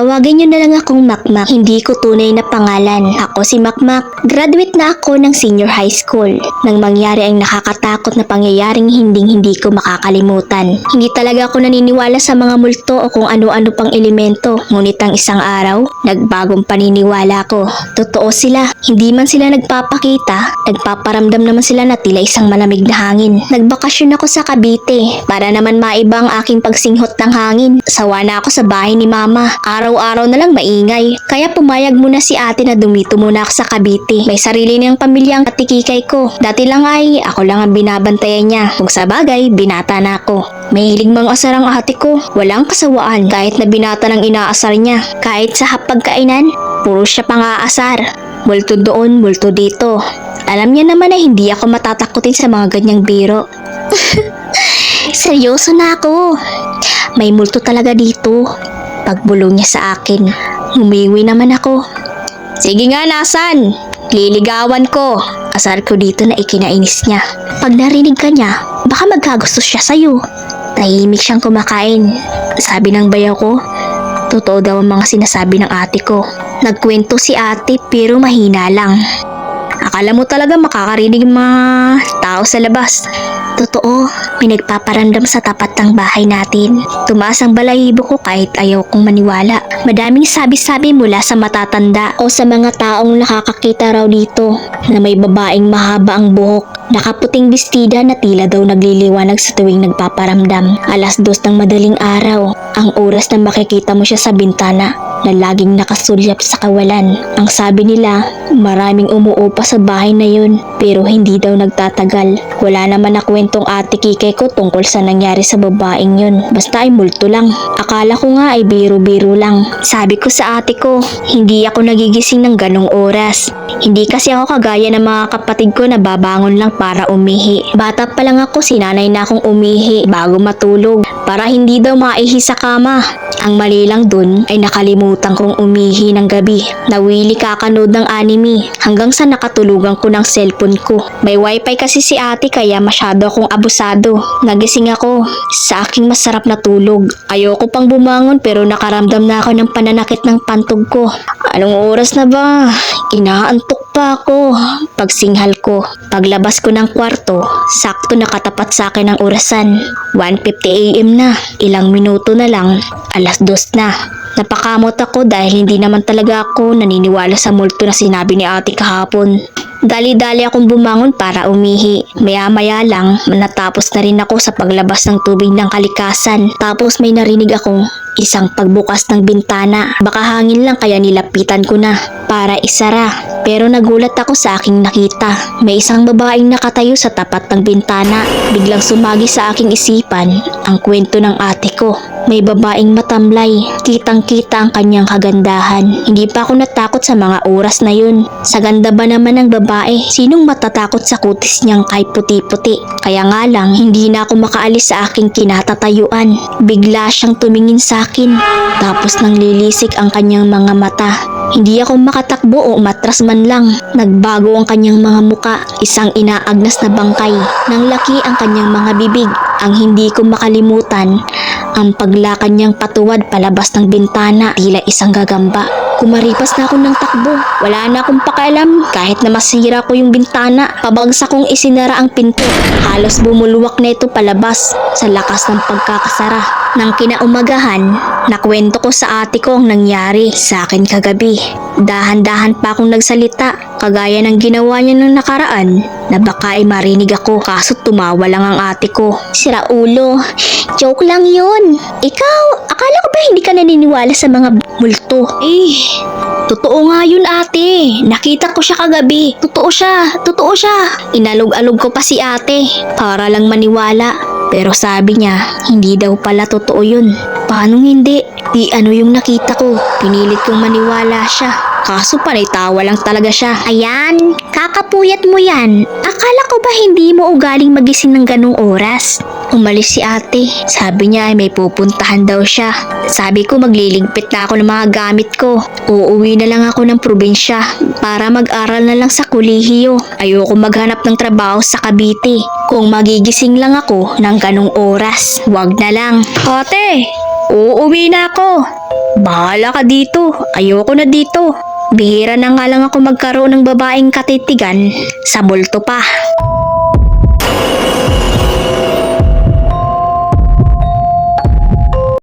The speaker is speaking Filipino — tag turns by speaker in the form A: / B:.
A: Tawagin niyo na lang akong Makmak. Hindi ko tunay na pangalan. Ako si Makmak. Graduate na ako ng senior high school. Nang mangyari ang nakakatakot na pangyayaring hinding-hindi ko makakalimutan. Hindi talaga ako naniniwala sa mga multo o kung ano-ano pang elemento. Ngunit ang isang araw, nagbagong paniniwala ko. Totoo sila. Hindi man sila nagpapakita, nagpaparamdam naman sila na tila isang malamig na hangin. Nagbakasyon ako sa Cavite para naman maiba ang aking pagsinghot ng hangin. Sawa na ako sa bahay ni mama. Araw-araw na lang maingay. Kaya pumayag muna si ate na dumito muna ako sa Cavite. May sarili niyang pamilya ang katikikay ko. Dati lang ay ako lang ang binabantayan niya. Kung sa bagay, binata na ako. Mahilig mang asar ang ate ko. Walang kasawaan kahit na binata ng inaasar niya. Kahit sa hapagkainan, puro siya pang aasar. Multo doon, multo dito. Alam niya naman na hindi ako matatakutin sa mga ganyang biro. Seryoso na ako. May multo talaga dito. Pagbulong niya sa akin, humiwi naman ako. Sige nga, nasan? Liligawan ko. Asar ko dito na ikinainis niya. Pag narinig ka niya, baka magkagusto siya sa'yo. Tahimik siyang kumakain. Sabi ng bayaw ko, totoo daw ang mga sinasabi ng ate ko. Nagkwento si ate pero mahina lang. Akala mo talaga makakarinig ng mga tao sa labas. Totoo, may nagpaparandam sa tapat ng bahay natin. Tumaas ang balahibo ko kahit ayaw kong maniwala. Madaming sabi-sabi mula sa matatanda o sa mga taong nakakakita raw dito na may babaeng mahaba ang buhok, nakaputing bestida na tila daw nagliliwanag sa tuwing nagpaparamdam. Alas dos ng madaling araw, ang oras na makikita mo siya sa bintana na laging nakasulyap sa kawalan. Ang sabi nila, maraming umuupa sa bahay na yun pero hindi daw nagtatagal. Wala naman na kwentong ate Kikay ko tungkol sa nangyari sa babaeng yun. Basta ay multo lang. Akala ko nga ay biro-biro lang. Sabi ko sa ate ko, hindi ako nagigising ng ganong oras. Hindi kasi ako kagaya ng mga kapatid ko na babangon lang para umihi. Bata pa lang ako, sinanay na akong umihi bago matulog para hindi daw maihi sa kama. Ang mali lang dun ay nakalimutan kong umihi ng gabi. Nawili kakanood ng anime hanggang sa nakatulugan ko ng cellphone ko. May wifi kasi si ate kaya masyado akong abusado. Nagising ako sa aking masarap na tulog. Ayoko pang bumangon pero nakaramdam na ako ng pananakit ng pantog ko. Anong oras na ba? Inaantok pa ako. Pagsinghal ko, paglabas ko ng kwarto, sakto nakatapat sa akin ang orasan. 1.50 am na. Ilang minuto na lang, alas dos na. Napakamot ako dahil hindi naman talaga ako naniniwala sa multo na sinabi ni ate kahapon. Dali-dali akong bumangon para umihi. Maya-maya lang, natapos na rin ako sa paglabas ng tubig ng kalikasan. Tapos may narinig akong isang pagbukas ng bintana. Baka hangin lang kaya nilapitan ko na para isara. Pero nagulat ako sa aking nakita. May isang babaeng nakatayo sa tapat ng bintana. Biglang sumagi sa aking isipan ang kwento ng ate ko. May babaeng matamlay. Kitang-kita ang kanyang kagandahan. Hindi pa ako natakot sa mga oras na yun. Sa ganda ba naman ng babae? Sinong matatakot sa kutis niyang kay puti-puti? Kaya nga lang, hindi na ako makaalis sa aking kinatatayuan. Bigla siyang tumingin sa akin. Tapos nang lilisik ang kanyang mga mata. Hindi ako makatakbo o umatras man lang. Nagbago ang kanyang mga muka. Isang inaagnas na bangkay. Nang laki ang kanyang mga bibig. Ang hindi ko makalimutan, ang paglakad niyang patuwad palabas ng bintana tila isang gagamba. Kumaripas na ako ng takbo. Wala na akong pakialam kahit na masira ko yung bintana. Pabagsak kong isinara ang pinto. Halos bumuluwak na ito palabas sa lakas ng pagkakasara. Nang kinaumagahan, nakwento ko sa ate ko ang nangyari sa akin kagabi. Dahan-dahan pa akong nagsalita kagaya ng ginawa niya nung nakaraan na baka ay marinig ako kaso tumawa lang ang ate ko. Sira ulo, joke lang yun. Ikaw, akala ko ba hindi ka naniniwala sa mga multo? Eh, Totoo nga yun ate. Nakita ko siya kagabi. Totoo siya. Totoo siya. Inalog-alog ko pa si ate para lang maniwala. Pero sabi niya, hindi daw pala totoo yun. Paano hindi? Di ano yung nakita ko. Pinilit kong maniwala siya. Kaso panay tawa lang talaga siya. Ayan, kakapuyat mo yan. Akala ko ba hindi mo ugaling magising ng ganong oras? Umalis si ate. Sabi niya ay may pupuntahan daw siya. Sabi ko magliligpit na ako ng mga gamit ko. Uuwi na lang ako ng probinsya para mag-aral na lang sa kolehiyo. Ayoko maghanap ng trabaho sa Cavite. Kung magigising lang ako ng ganong oras, wag na lang. Ate, uuwi na ako. Bahala ka dito. Ayoko na dito. Bihira na nga lang ako magkaroon ng babaeng katitigan sa multo pa.